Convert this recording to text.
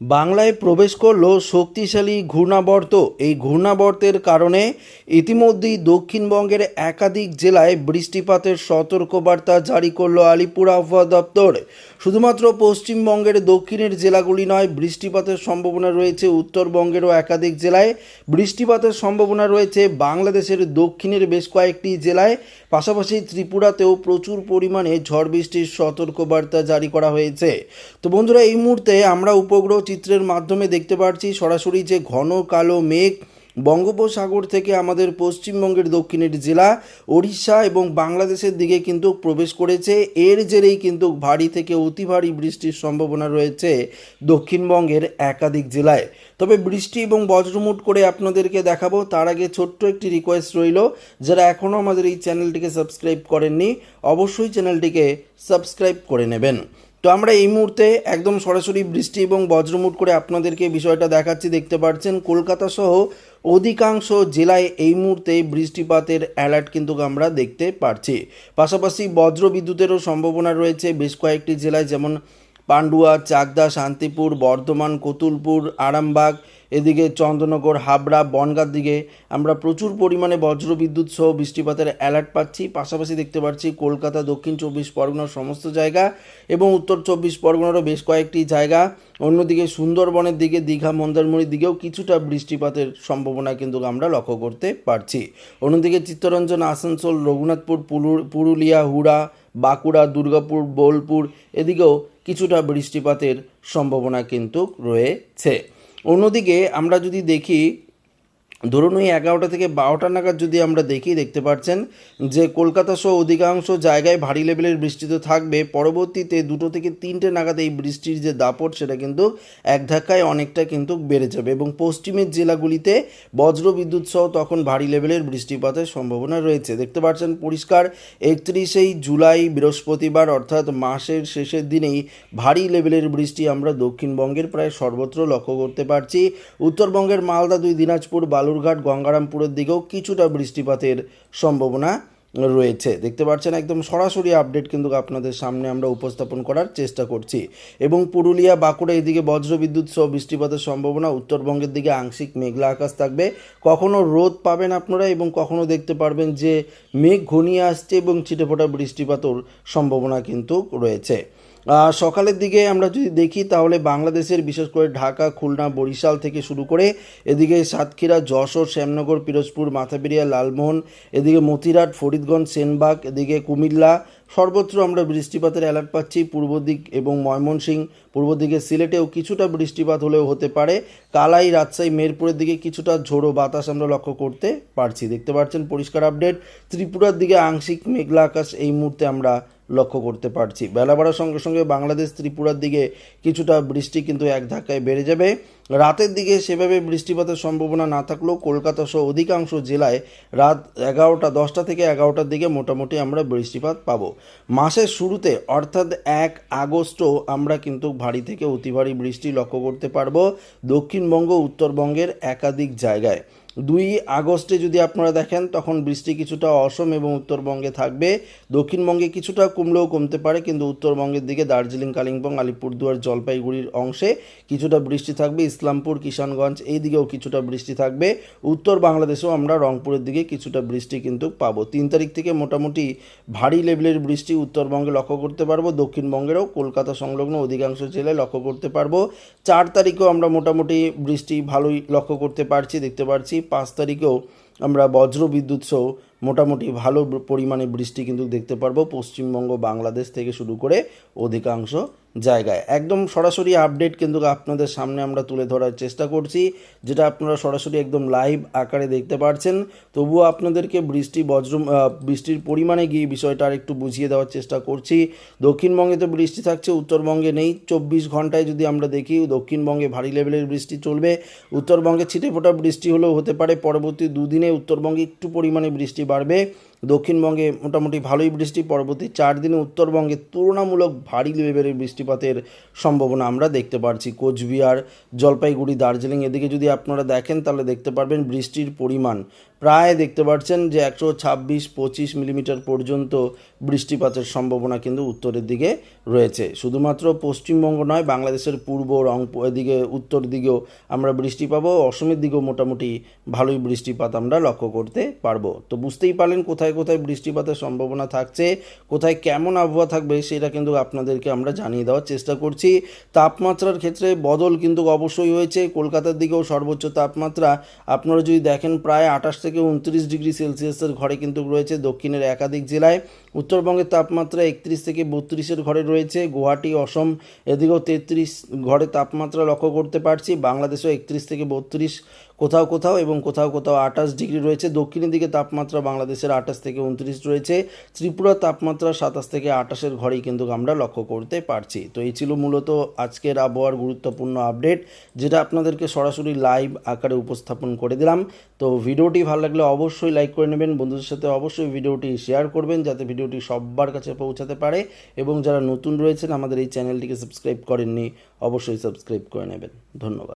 বাংলায় প্রবেশ করল শক্তিশালী ঘূর্ণাবর্ত। এই ঘূর্ণাবর্তের কারণে ইতিমধ্যেই দক্ষিণবঙ্গের একাধিক জেলায় বৃষ্টিপাতের সতর্কবার্তা জারি করল আলিপুর আবহাওয়া দপ্তর। শুধুমাত্র পশ্চিমবঙ্গের দক্ষিণের জেলাগুলি নয়, বৃষ্টিপাতের সম্ভাবনা রয়েছে উত্তরবঙ্গেরও একাধিক জেলায়। বৃষ্টিপাতের সম্ভাবনা রয়েছে বাংলাদেশের দক্ষিণের বেশ কয়েকটি জেলায়। পাশাপাশি ত্রিপুরাতেও প্রচুর পরিমাণে ঝড় বৃষ্টির সতর্কবার্তা জারি করা হয়েছে। তো বন্ধুরা, এই মুহূর্তে আমরা উপগ্রহ চিত্রের মাধ্যমে দেখতে পাচ্ছি সরাসরি যে ঘন কালো মেঘ বঙ্গোপসাগর থেকে আমাদের পশ্চিমবঙ্গের দক্ষিণের জেলা, ওড়িশা এবং বাংলাদেশের দিকে কিন্তু প্রবেশ করেছে। এর জেরেই কিন্তু ভারী থেকে অতি ভারী বৃষ্টির সম্ভাবনা রয়েছে দক্ষিণবঙ্গের একাধিক জেলায়। তবে বৃষ্টি এবং বজ্রমুট করে আপনাদেরকে দেখাবো, তার আগে ছোট্ট একটি রিকোয়েস্ট রইল, যারা এখনও আমাদের এই চ্যানেলটিকে সাবস্ক্রাইব করেননি, অবশ্যই চ্যানেলটিকে সাবস্ক্রাইব করে নেবেন। তো আমরা এই মুহূর্তে একদম সরাসরি বৃষ্টি এবং বজ্রমুট করে আপনাদেরকে বিষয়টা দেখাচ্ছি। দেখতে পাচ্ছেন, কলকাতা সহ অধিকাংশ জেলায় এই মুহূর্তে বৃষ্টিপাতের অ্যালার্ট কিন্তু আমরা দেখতে পারছি। পাশাপাশি বজ্র বিদ্যুতেরও সম্ভাবনা রয়েছে। বেশ কয়েকটি জেলায় যেমন পান্ডুয়া, চাকদা, শান্তিপুর, বর্ধমান, কতুলপুর, আরামবাগ, এদিকে চন্দ্রনগর হাবড়া, বনগাঁর দিকে আমরা প্রচুর পরিমাণে বজ্রবিদ্যুৎ সহ বৃষ্টিপাতের অ্যালার্ট পাচ্ছি। পাশাপাশি দেখতে পাচ্ছি কলকাতা, দক্ষিণ চব্বিশ পরগনার সমস্ত জায়গা এবং উত্তর চব্বিশ পরগনারও বেশ কয়েকটি জায়গা। অন্যদিকে সুন্দরবনের দিকে, দীঘা, মন্দারমণির দিকেও কিছুটা বৃষ্টিপাতের সম্ভাবনা কিন্তু আমরা লক্ষ্য করতে পারছি। অন্যদিকে চিত্তরঞ্জন, আসানসোল, রঘুনাথপুর পুরু- পুরুলিয়া, হুড়া, বাঁকুড়া, দুর্গাপুর, বোলপুর, এদিকেও কিছুটা বৃষ্টিপাতের সম্ভাবনা কিন্তু রয়েছে। অন্যদিকে আমরা যদি দেখি ধরুন ওই এগারোটা থেকে বারোটা নাগাদ যদি আমরা দেখি, দেখতে পাচ্ছেন যে কলকাতা সহ অধিকাংশ জায়গায় ভারী লেভেলের বৃষ্টি তো থাকবে। পরবর্তীতে দুটো থেকে তিনটে নাগাদ এই বৃষ্টির যে দাপট, সেটা কিন্তু এক ধাক্কায় অনেকটা কিন্তু বেড়ে যাবে এবং পশ্চিমের জেলাগুলিতে বজ্র বিদ্যুৎ সহ তখন ভারী লেভেলের বৃষ্টিপাতের সম্ভাবনা রয়েছে। দেখতে পাচ্ছেন পরিষ্কার একত্রিশেই জুলাই বৃহস্পতিবার, অর্থাৎ মাসের শেষের দিনেই ভারী লেভেলের বৃষ্টি আমরা দক্ষিণবঙ্গের প্রায় সর্বত্র লক্ষ্য করতে পারছি। উত্তরবঙ্গের মালদা দুই, দিনাজপুর বালুরঘাট গঙ্গারামপুরের দিকেও কিছুটা বৃষ্টিপাতের সম্ভাবনা রয়েছে। দেখতে পাচ্ছেন, একদম সরাসরি আপডেট কিন্তু আপনাদের সামনে আমরা উপস্থাপন করার চেষ্টা করছি। এবং পুরুলিয়া, বাঁকুড়া এদিকে বজ্রবিদ্যুৎ সহ বৃষ্টিপাতের সম্ভাবনা, উত্তরবঙ্গের দিকে আংশিক মেঘলা আকাশ থাকবে। কখনো রোদ পাবেন আপনারা এবং কখনো দেখতে পারবেন যে মেঘ ঘনিয়ে আসছে এবং ছিটেফোঁটা বৃষ্টিপাতর সম্ভাবনা কিন্তু রয়েছে। সকালের দিকে আমরা যদি দেখি, তাহলে বাংলাদেশের বিশেষ করে ঢাকা, খুলনা, বরিশাল থেকে শুরু করে এদিকে সাতক্ষীরা, যশোর, শ্যামনগর, পিরোজপুর মাথাপিরিয়া লালমোহন, এদিকে মতিরাট, ফরিদগঞ্জ, সেনবাগ, এদিকে কুমিল্লা, সর্বত্র আমরা বৃষ্টিপাতের অ্যালার্ট পাচ্ছি। পূর্ব দিক এবং ময়মনসিংহ পূর্ব দিকে সিলেটেও কিছুটা বৃষ্টিপাত হলেও হতে পারে। কালাই, রাজশাহী, মেরপুরের দিকে কিছুটা ঝোড়ো বাতাস আমরা লক্ষ্য করতে পারছি। দেখতে পাচ্ছেন, পরিষ্কার আপডেট ত্রিপুরার দিকে আংশিক মেঘলা আকাশ এই মুহূর্তে আমরা লক্ষ্য করতে পারছি। বেলা বাড়ার সঙ্গে সঙ্গে বাংলাদেশ ত্রিপুরার দিকে কিছুটা বৃষ্টি কিন্তু এক ধাক্কায় বেড়ে যাবে। রাতের দিকে সেভাবে বৃষ্টিপাতের সম্ভাবনা না থাকলেও কলকাতা সহ অধিকাংশ জেলায় রাত এগারোটা, দশটা থেকে এগারোটার দিকে মোটামুটি আমরা বৃষ্টিপাত পাব। মাসের শুরুতে, অর্থাৎ এক আগস্টও আমরা কিন্তু ভারী থেকে অতি ভারী বৃষ্টি লক্ষ্য করতে পারব দক্ষিণবঙ্গ, উত্তরবঙ্গের একাধিক জায়গায়। দুই আগস্টে যদি আপনারা দেখেন, তখন বৃষ্টি কিছুটা অসম এবং উত্তরবঙ্গে থাকবে। দক্ষিণবঙ্গে কিছুটা কমলেও কমতে পারে, কিন্তু উত্তরবঙ্গের দিকে দার্জিলিং, কালিম্পং, আলিপুরদুয়ার, জলপাইগুড়ির অংশে কিছুটা বৃষ্টি থাকবে। ইসলামপুর, কিষানগঞ্জ, এই দিকেও কিছুটা বৃষ্টি থাকবে। উত্তর বাংলাদেশেও আমরা রংপুরের দিকে কিছুটা বৃষ্টি কিন্তু পাবো। তিন তারিখ থেকে মোটামুটি ভারী লেভেলের বৃষ্টি উত্তরবঙ্গে লক্ষ্য করতে পারব। দক্ষিণবঙ্গেরও কলকাতা সংলগ্ন অধিকাংশ জেলায় লক্ষ্য করতে পারব। চার তারিখেও আমরা মোটামুটি বৃষ্টি ভালোই লক্ষ্য করতে পারছি, দেখতে পারছি। পাঁচ তারিখেও আমরা বজ্র বিদ্যুৎ সহ মোটামুটি ভালো পরিমাণে বৃষ্টি কিন্তু দেখতে পারব পশ্চিমবঙ্গ, বাংলাদেশ থেকে শুরু করে অধিকাংশ জায়গায়। একদম সরাসরি আপডেট কিন্তু আপনাদের সামনে আমরা তুলে ধরার চেষ্টা করছি, যেটা আপনারা সরাসরি একদম লাইভ আকারে দেখতে পারছেন। তবুও আপনাদেরকে বৃষ্টি বজ্র বৃষ্টির পরিমাণে গিয়ে বিষয়টা আর একটু বুঝিয়ে দেওয়ার চেষ্টা করছি। দক্ষিণবঙ্গে তো বৃষ্টি থাকছে, উত্তরবঙ্গে নেই। চব্বিশ ঘন্টায় যদি আমরা দেখি, দক্ষিণবঙ্গে ভারী লেভেলের বৃষ্টি চলবে। উত্তরবঙ্গে ছিটেফোঁটা বৃষ্টি হলেও হতে পারে। পরবর্তী দুদিনে উত্তরবঙ্গে একটু পরিমাণে বৃষ্টি বাড়বে দক্ষিণবঙ্গে মোটামুটি ভালোই বৃষ্টি, পরবর্তী চার দিনে উত্তরবঙ্গে তুলনামূলক ভারী লেভেলের বৃষ্টিপাতের সম্ভাবনা আমরা দেখতে পাচ্ছি কোচবিহার, জলপাইগুড়ি, দার্জিলিং, এদিকে যদি আপনারা দেখেন তাহলে দেখতে পারবেন বৃষ্টির পরিমাণ। প্রায় দেখতে পাচ্ছেন যে একশো ছাব্বিশ, পঁচিশ মিলিমিটার পর্যন্ত বৃষ্টিপাতের সম্ভাবনা কিন্তু উত্তরের দিকে রয়েছে। শুধুমাত্র পশ্চিমবঙ্গ নয়, বাংলাদেশের পূর্ব রংপুর, এদিকে উত্তর দিকেও আমরা বৃষ্টি পাবো। অসমের দিকেও মোটামুটি ভালোই বৃষ্টিপাত আমরা লক্ষ্য করতে পারব। তো বুঝতেই পারলেন কোথায় কোথায় বৃষ্টিপাতের সম্ভাবনা থাকছে, কোথায় কেমন আবহাওয়া থাকবে সেটা কিন্তু আপনাদেরকে আমরা জানিয়ে দেওয়ার চেষ্টা করছি। তাপমাত্রার ক্ষেত্রে বদল কিন্তু অবশ্যই হয়েছে। কলকাতার দিকেও সর্বোচ্চ তাপমাত্রা আপনারা যদি দেখেন প্রায় আঠাশ থেকে উনত্রিশ ডিগ্রি সেলসিয়াসের ঘরে কিন্তু রয়েছে দক্ষিণের একাধিক জেলায়। উত্তরবঙ্গের তাপমাত্রা একত্রিশ থেকে বত্রিশের ঘরে রয়েছে। গুয়াহাটি, অসম এদিকেও তেত্রিশ ঘরে তাপমাত্রা লক্ষ্য করতে পারছি। বাংলাদেশেও একত্রিশ থেকে বত্রিশ কোথাও কোথাও এবং কোথাও কোথাও আঠাশ ডিগ্রি রয়েছে। দক্ষিণের দিকে তাপমাত্রা বাংলাদেশের আঠাশ থেকে উনত্রিশ রয়েছে। ত্রিপুরার তাপমাত্রা সাতাশ থেকে আঠাশের ঘরেই কিন্তু আমরা লক্ষ্য করতে পারছি। তো এই ছিল মূলত আজকের আবহাওয়ার গুরুত্বপূর্ণ আপডেট, যেটা আপনাদেরকে সরাসরি লাইভ আকারে উপস্থাপন করে দিলাম। তো ভিডিওটি ভালো লাগলে অবশ্যই লাইক করে নেবেন, বন্ধুদের সাথে অবশ্যই ভিডিওটি শেয়ার করবেন, যাতে ভিডিওটি সবার কাছে পৌঁছাতে পারে এবং যারা নতুন রয়েছেন, আমাদের এই চ্যানেলটিকে সাবস্ক্রাইব করেননি, অবশ্যই সাবস্ক্রাইব করে নেবেন। ধন্যবাদ।